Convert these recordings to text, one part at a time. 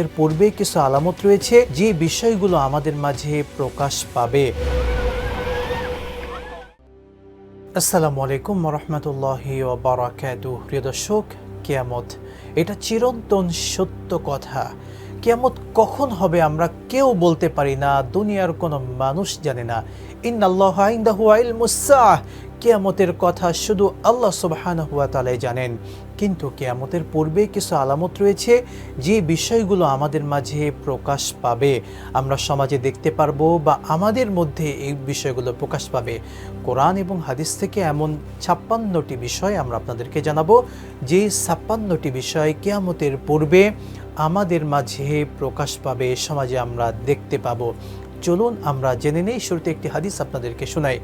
কেয়ামতের পূর্বে কিছু আলামত রয়েছে, যে বিষয়গুলো আমাদের মাঝে প্রকাশ পাবে। আসসালামু আলাইকুম রহমতুল্লাহি বারাকাতু প্রিয় দর্শক, কেয়ামত, এটা চিরন্তন সত্য কথা। কেয়ামত কখন হবে আমরা কেউ বলতে পারি না, দুনিয়ার কোনো মানুষ জানে না। ইন্নাল্লাহ কেয়ামতের কথা শুধু আল্লাহ সুবহানাহু ওয়া তাআলাই জানেন। কিন্তু কেয়ামতের পূর্বে কিছু আলামত রয়েছে, যে বিষয়গুলো আমাদের মাঝে প্রকাশ পাবে। আমরা সমাজে দেখতে পারব বা আমাদের মধ্যে এই বিষয়গুলো প্রকাশ পাবে। কোরআন এবং হাদিস থেকে এমন ছাপ্পান্নটি বিষয় আমরা আপনাদেরকে জানাব, যে ছাপ্পান্নটি বিষয় কেয়ামতের পূর্বে আমাদের মাঝে প্রকাশ পাবে, সমাজে আমরা দেখতে পাবো। চলুন আমরা জেনে নেই, শুরুতে একটি হাদিস আপনাদেরকে শোনাই।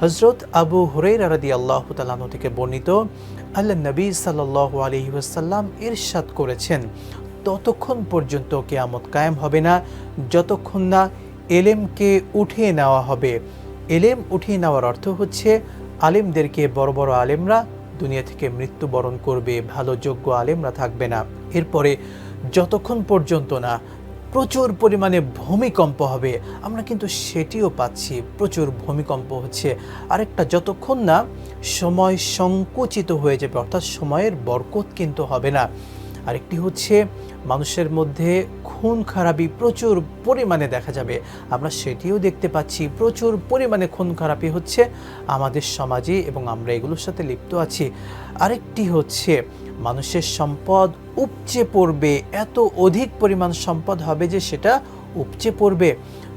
হজরত আবু হুরাই রাদি আল্লাহ তালাহ থেকে বর্ণিত, আল্লাহ নবী সাল্লাহ আলহি ওয়াসাল্লাম ইরশাদ করেছেন, ততক্ষণ পর্যন্ত কেয়ামত কায়েম হবে না, যতক্ষণ না এলেমকে উঠিয়ে নেওয়া হবে। এলেম উঠিয়ে নেওয়ার অর্থ হচ্ছে, আলেমদেরকে বড় বড় আলেমরা দুনিয়া থেকে মৃত্যুবরণ করবে, ভালো যোগ্য আলেমরা থাকবে না। এরপরে যতক্ষণ পর্যন্ত না প্রচুর পরিমাণে ভূমিকম্প হবে, আমরা কিন্তু সেটিও পাচ্ছি। প্রচুর ভূমিকম্প হচ্ছে। আরেকটা, যতক্ষণ না সময় সংকুচিত হয়ে যাবে, অর্থাৎ সময়ের বরকত কিন্তু হবে না। আরেকটি হচ্ছে, মানুষের মধ্যে খুন খারাপি প্রচুর পরিমাণে দেখা যাবে। আমরা সেটিও দেখতে পাচ্ছি, প্রচুর পরিমাণে খুন খারাপি হচ্ছে আমাদের সমাজে এবং আমরা এগুলোর সাথে লিপ্ত আছি। আরেকটি হচ্ছে মানুষের সম্পদ উপচে পড়বে, এত অধিক পরিমাণ সম্পদ হবে যে সেটা উপচে পড়বে।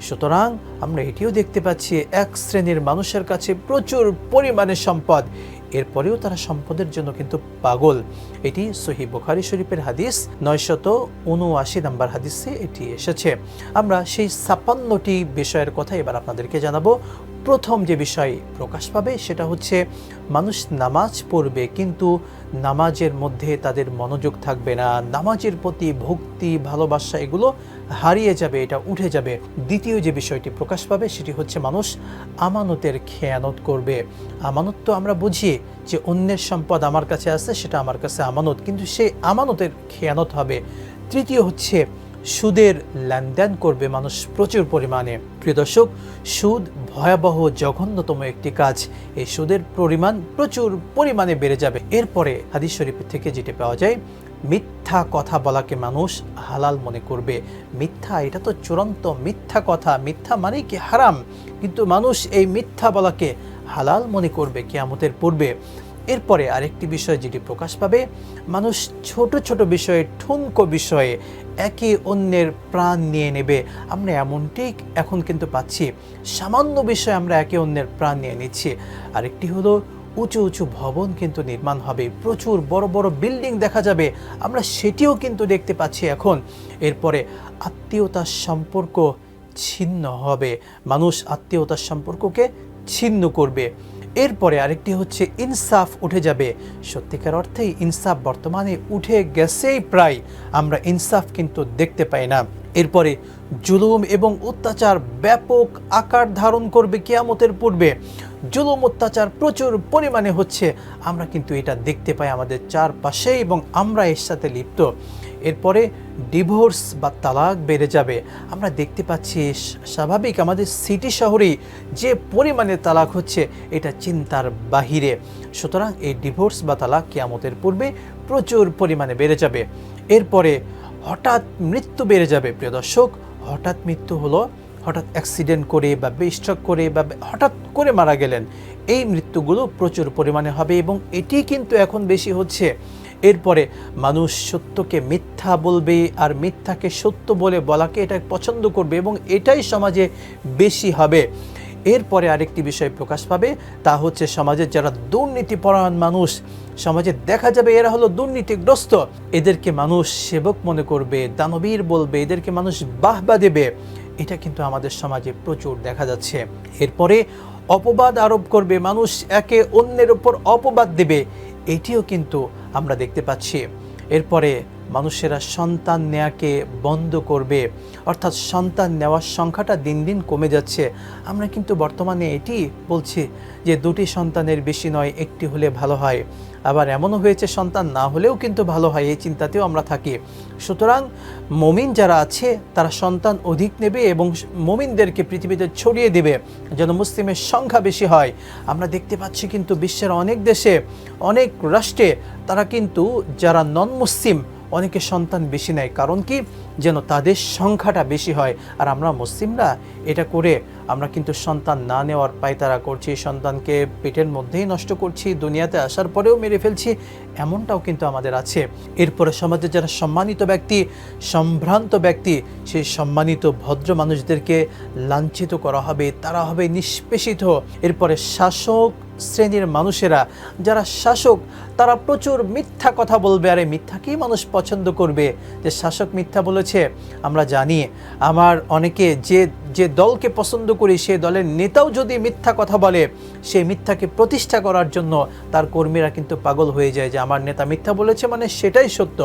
সুতরাং আমরা এটিও দেখতে পাচ্ছি, এক শ্রেণির মানুষের কাছে প্রচুর পরিমাণে সম্পদ। এরপরেও তারা সম্পদের জন্য কিন্তু পাগল। এটি সহি বুখারি শরীফের হাদিস, নয়শত উনআশি নাম্বার হাদিসে এটি এসেছে। আমরা সেই ছাপ্পান্নটি বিষয়ের কথা এবার আপনাদেরকে জানাব। প্রথম যে বিষয় প্রকাশ পাবে সেটা হচ্ছে, মানুষ নামাজ পড়বে কিন্তু নামাজের মধ্যে তাদের মনোযোগ থাকবে না। নামাজের প্রতি ভক্তি, ভালোবাসা এগুলো হারিয়ে যাবে, এটা উঠে যাবে। দ্বিতীয় যে বিষয়টি প্রকাশ পাবে সেটি হচ্ছে মানুষ আমানতের খেয়ানত করবে। আমানত তো আমরা বুঝি যে অন্যের সম্পদ আমার কাছে আছে, সেটা আমার কাছে আমানত, কিন্তু সেই আমানতের খেয়ানত হবে। তৃতীয় হচ্ছে সুদের লেনদেন করবে মানুষ প্রচুর পরিমাণে। প্রিয় দর্শক, সুদ ভয়াবহ জঘন্যতম একটি কাজ। এই সুদের পরিমাণ প্রচুর পরিমাণে বেড়ে যাবে। এরপরে হাদিস শরীফ থেকে যেটি পাওয়া যায় মিথ্যা কথা বলাকে মানুষ হালাল মনে করবে। মিথ্যা, এটা তো চূড়ান্ত মিথ্যা কথা। মিথ্যা মানেই কি হারাম? কিন্তু মানুষ এই মিথ্যা বলাকে হালাল মনে করবে কেয়ামতের পূর্বে। এরপরে আরেকটি বিষয় যেটি প্রকাশ পাবে, মানুষ ছোট ছোট বিষয়ে, ঠুনকো বিষয়ে একে অন্যের প্রাণ নিয়ে নেবে। আমরা এমনটি এখন কিন্তু পাচ্ছি। সামান্য বিষয়ে আমরা একে অন্যের প্রাণ নিয়ে নিচ্ছি। আরেকটি হলো উঁচু উঁচু ভবন কিন্তু নির্মাণ হবে। প্রচুর বড় বড় বিল্ডিং দেখা যাবে। আমরা সেটিও কিন্তু দেখতে পাচ্ছি এখন। এরপরে আত্মীয়তার সম্পর্ক ছিন্ন হবে। মানুষ আত্মীয়তার সম্পর্ককে ছিন্ন করবে। এরপরে আরেকটি হচ্ছে ইনসাফ উঠে যাবে। সত্যিকার অর্থেই ইনসাফ বর্তমানে উঠে গেছেই প্রায়। আমরা ইনসাফ কিন্তু দেখতে পাই না। এরপরে জুলুম এবং অত্যাচার ব্যাপক আকার ধারণ করবে কেয়ামতের পূর্বে। জুলুম, অত্যাচার প্রচুর পরিমাণে হচ্ছে। আমরা কিন্তু এটা দেখতে পাই আমাদের চারপাশে এবং আমরা এর সাথে লিপ্ত। এরপরে ডিভোর্স বা তালাক বেড়ে যাবে। আমরা দেখতে পাচ্ছি স্বাভাবিক আমাদের সিটি শহরেই যে পরিমাণে তালাক হচ্ছে, এটা চিন্তার বাহিরে। সুতরাং এই ডিভোর্স বা তালাক কেয়ামতের পূর্বে প্রচুর পরিমাণে বেড়ে যাবে। এরপরে হঠাৎ মৃত্যু বেড়ে যাবে, প্রিয় দর্শক। হঠাৎ মৃত্যু হলো হঠাৎ অ্যাক্সিডেন্ট করে বা স্ট্রোক করে বা হঠাৎ করে মারা গেলেন, এই মৃত্যুগুলো প্রচুর পরিমাণে হবে এবং এটি কিন্তু এখন বেশি হচ্ছে। এরপরে মানুষ সত্যকে মিথ্যা বলবে আর মিথ্যাকে সত্য বলে বলাকে এটা পছন্দ করবে এবং এটাই সমাজে বেশি হবে। এরপরে আরেকটি বিষয় প্রকাশ পাবে, তা হচ্ছে সমাজের যারা দুর্নীতিপরায়ণ মানুষ, সমাজে দেখা যাবে এরা হলো দুর্নীতিগ্রস্ত। এদেরকে মানুষ সেবক মনে করবে, দানবীর বলবে, এদেরকে মানুষ বাহবা দেবে। এটা কিন্তু আমাদের সমাজে প্রচুর দেখা যাচ্ছে। এরপরে অপবাদ আরোপ করবে মানুষ, একে অন্যের উপর অপবাদ দেবে, এটিও কিন্তু আমরা দেখতে পাচ্ছি। এরপরে মানুষেরা সন্তান নেয়াকে বন্ধ করবে। অর্থাৎ সন্তান নেওয়ার সংখ্যাটা দিন দিন কমে যাচ্ছে। আমরা কিন্তু বর্তমানে এটি বলছি যে দুটি সন্তানের বেশি নয়, একটি হলে ভালো হয়। আবার এমনও হয়েছে, সন্তান না হলেও কিন্তু ভালো হয়, এই চিন্তাতেও আমরা থাকি। সুতরাং মমিন যারা আছে, তারা সন্তান অধিক নেবে এবং মমিনদেরকে পৃথিবীতে ছড়িয়ে দেবে যেন মুসলিমের সংখ্যা বেশি হয়। আমরা দেখতে পাচ্ছি কিন্তু বিশ্বের অনেক দেশে, অনেক রাষ্ট্রে তারা কিন্তু, যারা নন মুসলিম অনেকে সন্তান বেশি নেয়। কারণ কি? যেন তাদের সংখ্যাটা বেশি হয়। আর আমরা মুসলিমরা এটা করে আমরা কিন্তু সন্তান না নেওয়ার পায়তারা করছি, সন্তানকে পেটের মধ্যেই নষ্ট করছি, দুনিয়াতে আসার পরেও মেরে ফেলছি, এমনটাও কিন্তু আমাদের আছে। এরপরে সমাজে যারা সম্মানিত ব্যক্তি, সম্ভ্রান্ত ব্যক্তি, সেই সম্মানিত ভদ্র মানুষদেরকে লাঞ্ছিত করা হবে, তারা হবে নিষ্পেষিত। এরপরে শাসক শ্রেণির মানুষেরা, যারা শাসক, তারা প্রচুর মিথ্যা কথা বলবে, আরে মিথ্যাকেই মানুষ পছন্দ করবে? যে শাসক মিথ্যা বলেছে আমরা জানি আমার অনেকে যে যে দলকে পছন্দ করি সে দলের নেতাও যদি মিথ্যা কথা বলে সেই মিথ্যাকে প্রতিষ্ঠা করার জন্য তার কর্মীরা কিন্তু পাগল হয়ে যায় যে আমার নেতা মিথ্যা বলেছে মানে সেটাই সত্য।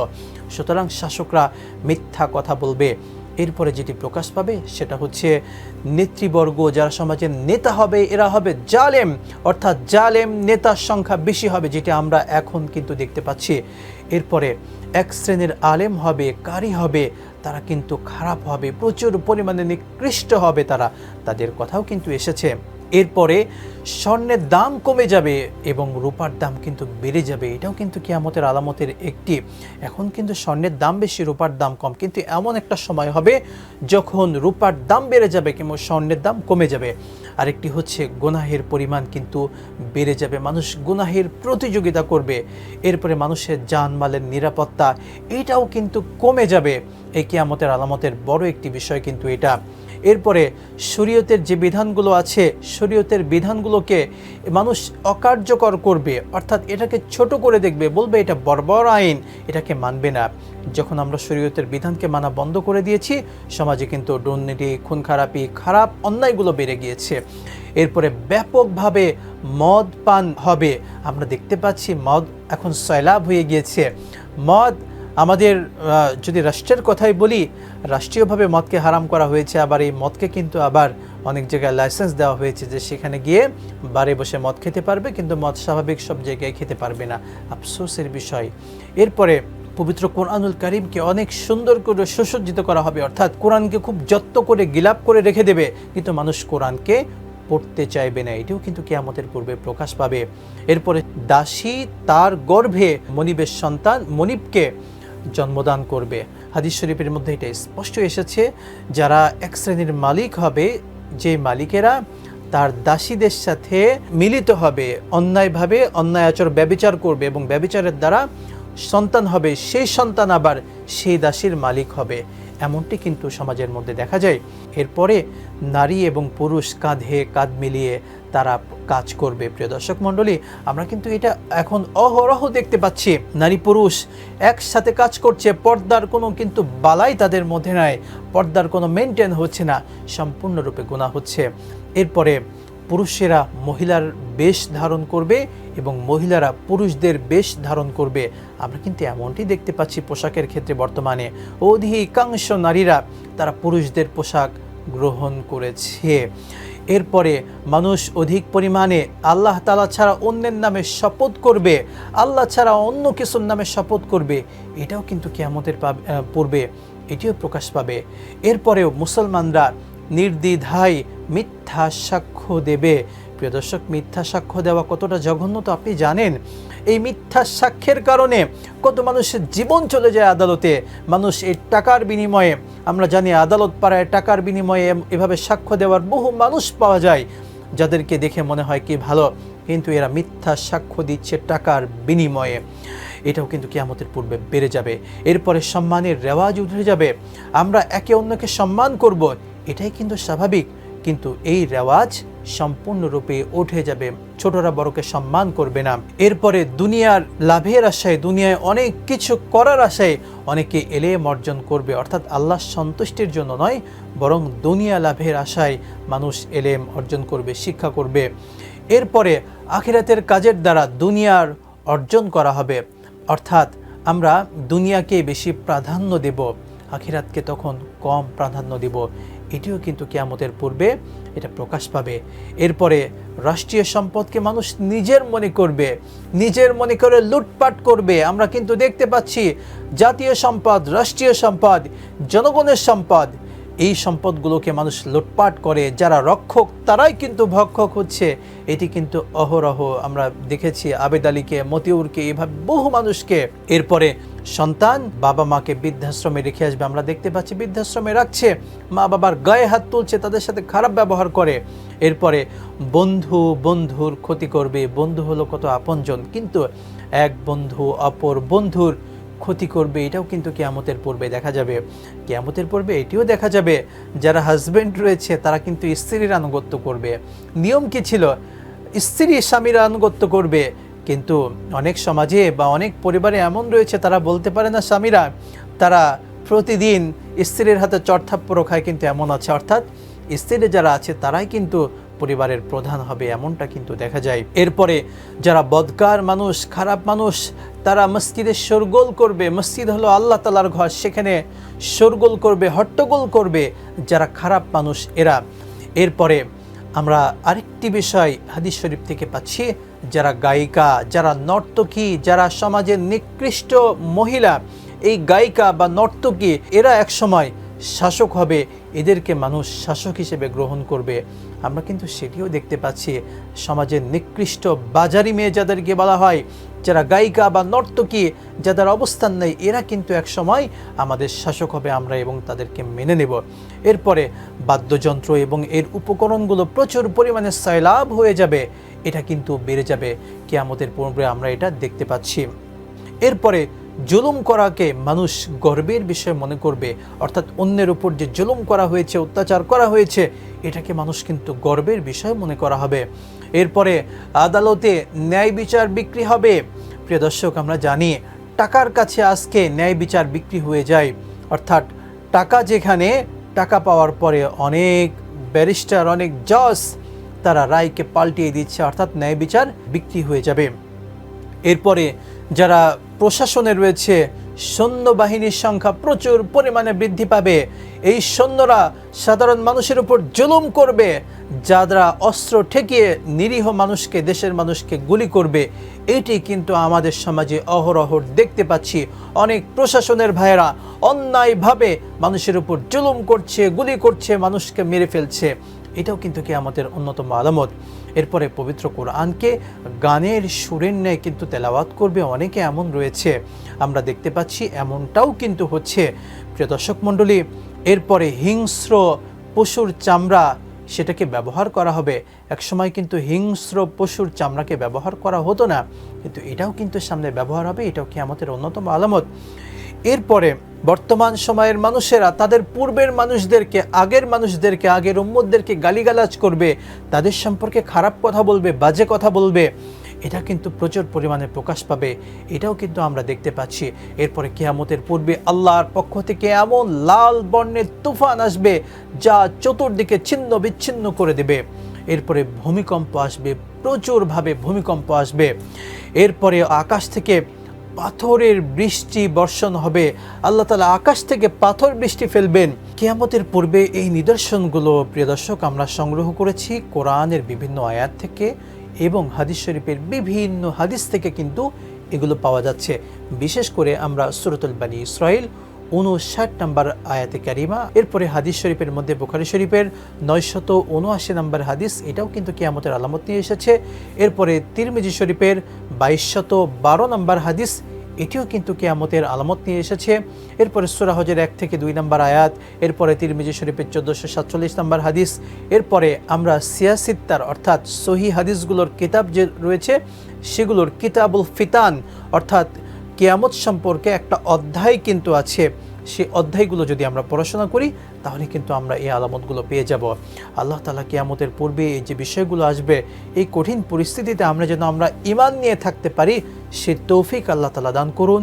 সুতরাং শাসকরা মিথ্যা কথা বলবে। এরপরে যেটি প্রকাশ পাবে সেটা হচ্ছে, নেতৃবর্গ যারা সমাজের নেতা হবে, এরা হবে জালেম। অর্থাৎ জালেম নেতার সংখ্যা বেশি হবে, যেটা আমরা এখন কিন্তু দেখতে পাচ্ছি। এরপরে, এক শ্রেণির আলেম হবে, কারি হবে তারা কিন্তু খারাপ হবে প্রচুর পরিমাণে নিকৃষ্ট হবে তারা। তাদের কথাও কিন্তু এসেছে। এরপরে স্বর্ণের দাম কমে যাবে এবং রূপার দাম কিন্তু বেড়ে যাবে। এটাও কিন্তু কেয়ামতের আলামতের একটি। এখন কিন্তু স্বর্ণের দাম বেশি, রূপার দাম কম। কিন্তু এমন একটা সময় হবে যখন রূপার দাম বেড়ে যাবে কিংবা স্বর্ণের দাম কমে যাবে। আরেকটি হচ্ছে গুনাহের পরিমাণ কিন্তু বেড়ে যাবে। মানুষ গুনাহের প্রতিযোগিতা করবে। এরপরে মানুষের জানমালের নিরাপত্তা, এটাও কিন্তু কমে যাবে। এই কেয়ামতের আলামতের বড় একটি বিষয় কিন্তু এটা। এরপরে শরীয়তের যে বিধানগুলো আছে, শরীয়তের বিধানগুলোকে মানুষ অকার্যকর করবে, অর্থাৎ এটাকে ছোট করে দেখবে, বলবে এটা বর্বর আইন, এটাকে মানবে না। যখন আমরা শরীয়তের বিধানকে মানা বন্ধ করে দিয়েছি, সমাজে কিন্তু দুর্নীতি খুন খারাপি খারাপ অন্যায়গুলো বেড়ে গিয়েছে। এরপরে ব্যাপকভাবে মদ পান হবে। আমরা দেখতে পাচ্ছি মদ এখন সয়লাভ হয়ে গিয়েছে। মদ আমাদের যদি রাষ্ট্রের কথাই বলি, রাষ্ট্রীয়ভাবে মদকে হারাম করা হয়েছে, আবার এই মদকে কিন্তু আবার অনেক জায়গায় লাইসেন্স দেওয়া হয়েছে যে সেখানে গিয়ে বারে বসে মদ খেতে পারবে, কিন্তু মদ স্বাভাবিক সব জায়গায় খেতে পারবে না। আফসোসের বিষয়। এরপরে পবিত্র কোরআনুল করিমকে অনেক সুন্দর করে সুসজ্জিত করা হবে, অর্থাৎ কোরআনকে খুব যত্ন করে, গিলাপ করে রেখে দেবে, কিন্তু মানুষ কোরআনকে পড়তে চাইবে না। এটিও কিন্তু কেয়ামতের পূর্বে প্রকাশ পাবে। এরপরে দাসী তার গর্ভে মনিবের সন্তান মনিবকে জন্মদান করবে। হাদিস শরীফের মধ্যে এটা স্পষ্ট এসেছে, যারা এক শ্রেণির মালিক হবে, যে মালিকেরা তার দাসীদের সাথে মিলিত হবে, অন্যায়ভাবে অন্যায় আচর ব্যবিচার করবে এবং ব্যবিচারের দ্বারা সন্তান হবে, সেই সন্তান আবার সেই দাসীর মালিক হবে। এমনটি কিন্তু সমাজের মধ্যে দেখা যায়। এরপরে নারী এবং পুরুষ কাঁধে কাঁধ মিলিয়ে তারা কাজ করবে। প্রিয় দর্শক মণ্ডলী, আমরা কিন্তু এটা এখন অহরহ দেখতে পাচ্ছি। নারী পুরুষ একসাথে কাজ করছে, পর্দার কোনো কিন্তু বালাই তাদের মধ্যে নাই, পর্দার কোনো মেনটেন হচ্ছে না, সম্পূর্ণরূপে গুণা হচ্ছে। এরপরে পুরুষেরা মহিলার বেশ ধারণ করবে এবং মহিলারা পুরুষদের বেশ ধারণ করবে। আমরা কিন্তু এমনটি দেখতে পাচ্ছি পোশাকের ক্ষেত্রে বর্তমানে। অধিকাংশ নারীরা তারা পুরুষদের পোশাক গ্রহণ করেছে। এরপরে মানুষ অধিক পরিমাণে আল্লাহ তালা ছাড়া অন্যের নামে শপথ করবে। আল্লাহ ছাড়া অন্য কিছুর নামে শপথ করবে। এটাও কিন্তু কেয়ামতের পূর্বে এটিও প্রকাশ পাবে। এরপরেও মুসলমানরা নির্দ্বিধায় মিথ্যা সাক্ষ্য দেবে। প্রিয় দর্শক, মিথ্যা সাক্ষ্য দেওয়া কতটা জঘন্য তো আপনি জানেন। এই মিথ্যা সাক্ষ্যের কারণে কত মানুষের জীবন চলে যায় আদালতে। মানুষ এই টাকার বিনিময়ে, আমরা জানি আদালত পাড়ায় টাকার বিনিময়ে এভাবে সাক্ষ্য দেওয়ার বহু মানুষ পাওয়া যায়, যাদেরকে দেখে মনে হয় কি ভালো। কিন্তু এরা মিথ্যা সাক্ষ্য দিচ্ছে টাকার বিনিময়ে। এটাও কিন্তু কিয়ামতের পূর্বে বেড়ে যাবে। এরপরে সম্মানের রেওয়াজ উঠে যাবে। আমরা একে অন্যকে সম্মান করব এটাই কিন্তু স্বাভাবিক, কিন্তু এই রেওয়াজ সম্পূর্ণরূপে উঠে যাবে। ছোটরা বড়কে সম্মান করবে না। এরপরে দুনিয়ার লাভের আশায়, দুনিয়ায় অনেক কিছু করার আশায় অনেকে এলেম অর্জন করবে। অর্থাৎ আল্লাহ সন্তুষ্টির জন্য নয়, বরং দুনিয়া লাভের আশায় মানুষ এলেম অর্জন করবে, শিক্ষা করবে। এরপরে আখিরাতের কাজের দ্বারা দুনিয়ার অর্জন করা হবে। অর্থাৎ আমরা দুনিয়াকে বেশি প্রাধান্য দেব, আখিরাতকে তখন কম প্রাধান্য দেব। এটিও কিন্তু কেয়ামতের পূর্বে এটা প্রকাশ পাবে। এরপরে রাষ্ট্রীয় সম্পদকে মানুষ নিজের মনে করবে, নিজের মনে করে লুটপাট করবে। আমরা কিন্তু দেখতে পাচ্ছি জাতীয় সম্পদ, রাষ্ট্রীয় সম্পদ, জনগণের সম্পদ, এই সম্পদগুলোকে মানুষ লুটপাট করে। যারা রক্ষক, তারাই কিন্তু ভক্ষক হচ্ছে। এটি কিন্তু অহরহ। আমরা দেখেছি আবেদ আলীকে, মতিউরকে, এভাবে বহু মানুষকে। এরপরে সন্তান, বাবা মাকে বৃদ্ধাশ্রমে রেখে আসবে। আমরা দেখতে পাচ্ছি বৃদ্ধাশ্রমে রাখছে, মা বাবার গায়ে হাত তুলছে, তাদের সাথে খারাপ ব্যবহার করে। এরপরে বন্ধু, বন্ধুর ক্ষতি করবে। বন্ধু হলো কত আপনজন, কিন্তু এক বন্ধু অপর বন্ধুর ক্ষতি করবে, এটাও কিন্তু কেয়ামতের পূর্বে দেখা যাবে। কেয়ামতের পূর্বে এটিও দেখা যাবে, যারা হাজব্যান্ড রয়েছে, তারা কিন্তু স্ত্রীর আনুগত্য করবে। নিয়ম কি ছিল? স্ত্রী স্বামীর আনুগত্য করবে। কিন্তু অনেক সমাজে বা অনেক পরিবারে এমন রয়েছে, তারা বলতে পারে না, স্বামীরা, তারা প্রতিদিন স্ত্রীর হাতে চড়থাপ্পড় খায় কিন্তু এমন আছে। অর্থাৎ স্ত্রী যারা আছে, তারাই কিন্তু পরিবারের প্রধান হবে, এমনটা কিন্তু দেখা যায়। এরপরে যারা বদকার মানুষ, খারাপ মানুষ, তারা মসজিদে শোরগোল করবে। মসজিদ হলো আল্লাহ তালার ঘর, সেখানে শোরগোল করবে, হট্টগোল করবে যারা খারাপ মানুষ এরা। এরপরে আমরা আরেকটি বিষয় হাদিস শরীফ থেকে পাচ্ছি। যারা গায়িকা, যারা নর্তকী, যারা সমাজের নিকৃষ্ট মহিলা, এই গায়িকা বা নর্তকী, এরা একসময় শাসক হবে। এদেরকে মানুষ শাসক হিসেবে গ্রহণ করবে। আমরা কিন্তু সেটিও দেখতে পাচ্ছি। সমাজের নিকৃষ্ট বাজারি মেয়ে যাদেরকে বলা হয়। যারা গায়িকা বা নর্তকী, যাদের অবস্থান নেই, এরা কিন্তু এক সময় আমাদের শাসক হবে আমরা এবং তাদেরকে মেনে নেব। এরপরে বাদ্যযন্ত্র এবং এর উপকরণগুলো প্রচুর পরিমাণে সয়লাভ হয়ে যাবে, এটা কিন্তু বেড়ে যাবে। কেয়ামতের পূর্বে আমরা এটা দেখতে পাচ্ছি। এরপরে জুলুম করাকে মানুষ গর্বের বিষয় মনে করবে, অর্থাৎ অন্যের উপর যে জুলুম করা হয়েছে, অত্যাচার করা হয়েছে, এটাকে মানুষ কিন্তু গর্বের বিষয় মনে করা হবে। এরপরে আদালতে ন্যায় বিচার বিক্রি হবে। প্রিয় দর্শক, আমরা জানি টাকার কাছে আজকে ন্যায় বিচার বিক্রি হয়ে যায়। অর্থাৎ টাকা যেখানে, টাকা পাওয়ার পরে অনেক ব্যারিস্টার, অনেক জজ তারা রায়কে পাল্টিয়ে দিচ্ছে, অর্থাৎ ন্যায় বিচার বিক্রি হয়ে যাবে। এরপরে যারা প্রশাসনে রয়েছে সৈন্যবাহিনীর সংখ্যা প্রচুর পরিমাণে বৃদ্ধি পাবে। এই সৈন্যরা সাধারণ মানুষের উপর জুলুম করবে, যারা অস্ত্র ঠেকিয়ে নিরীহ মানুষকে, দেশের মানুষকে গুলি করবে। এটি কিন্তু আমাদের সমাজে অহরহ দেখতে পাচ্ছি। অনেক প্রশাসনের ভাইয়েরা অন্যায়ভাবে মানুষের উপর জুলুম করছে, গুলি করছে, মানুষকে মেরে ফেলছে। এটাও কিন্তু কি আমাদের অন্যতম আলামত। এরপরে পবিত্র কোরআনকে গানের সুরের ন্যায় কিন্তু তেলাওয়াত করবে, অনেকে এমন রয়েছে। আমরা দেখতে পাচ্ছি এমনটাও কিন্তু হচ্ছে। প্রিয় দর্শক মণ্ডলী, এরপরে হিংস্র পশুর চামড়া সেটাকে ব্যবহার করা হবে। একসময় কিন্তু হিংস্র পশুর চামড়াকে ব্যবহার করা হতো না, কিন্তু এটাও কিন্তু সামনে ব্যবহার হবে, এটাও কি আমাদের অন্যতম আলামত। এরপরে বর্তমান সময়ের মানুষেরা তাদের পূর্বের মানুষদেরকে, আগের মানুষদেরকে, আগের উম্মতদেরকে গালিগালাজ করবে, তাদের সম্পর্কে খারাপ কথা বলবে, বাজে কথা বলবে। এটা কিন্তু প্রচুর পরিমাণে প্রকাশ পাবে। এটাও কিন্তু আমরা দেখতে পাচ্ছি। এরপরে কেয়ামতের পূর্বে আল্লাহর পক্ষ থেকে এমন লাল বর্ণের তুফান আসবে, যা চতুর্দিকে ছিন্ন বিচ্ছিন্ন করে দেবে। এরপরে ভূমিকম্প আসবে, প্রচুরভাবে ভূমিকম্প আসবে। এরপরে আকাশ থেকে পাথরের বৃষ্টি বর্ষণ হবে। আল্লাহ তালা আকাশ থেকে পাথর বৃষ্টি ফেলবেন। কেয়ামতের পূর্বে এই নিদর্শনগুলো, প্রিয় দর্শক, আমরা সংগ্রহ করেছি কোরআনের বিভিন্ন আয়াত থেকে এবং হাদিস শরীফের বিভিন্ন হাদিস থেকে কিন্তু এগুলো পাওয়া যাচ্ছে। বিশেষ করে আমরা সুরতুল বানী ইসরায়েল উনষাট নম্বর আয়াতে কারিমা। এরপরে হাদিস শরীফের মধ্যে বুখারি শরীফের নয়শত উনআশি নম্বর হাদিস, এটাও কিন্তু কেয়ামতের আলামত নিয়ে এসেছে। এরপরে তিরমিজি শরীফের বাইশশত বারো নম্বর হাদিস, এটিও কিন্তু কেয়ামতের আলামত নিয়ে এসেছে। এরপরে সুরাহজের এক থেকে দুই নম্বর আয়াত, এরপরে তিরমিজি শরীফের চোদ্দোশো সাতচল্লিশ নম্বর হাদিস, এরপরে আমরা সিয়াসিত্তার, অর্থাৎ সহি হাদিসগুলোর কিতাব যে রয়েছে, সেগুলোর কিতাবুল ফিতান, অর্থাৎ কেয়ামত সম্পর্কে একটা অধ্যায় কিন্তু আছে। সেই অধ্যায়গুলো যদি আমরা পড়াশোনা করি, তাহলে কিন্তু আমরা এই আলামতগুলো পেয়ে যাব। আল্লাহ তালা কেয়ামতের পূর্বে এই যে বিষয়গুলো আসবে, এই কঠিন পরিস্থিতিতে আমরা যেন আমরা ইমান নিয়ে থাকতে পারি, সে তৌফিক আল্লাহ তালা দান করুন।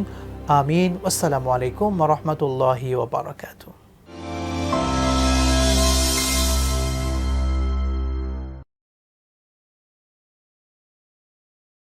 আমিন। আসসালামু আলাইকুম রহমতুল্লাহি ওবরাকাতু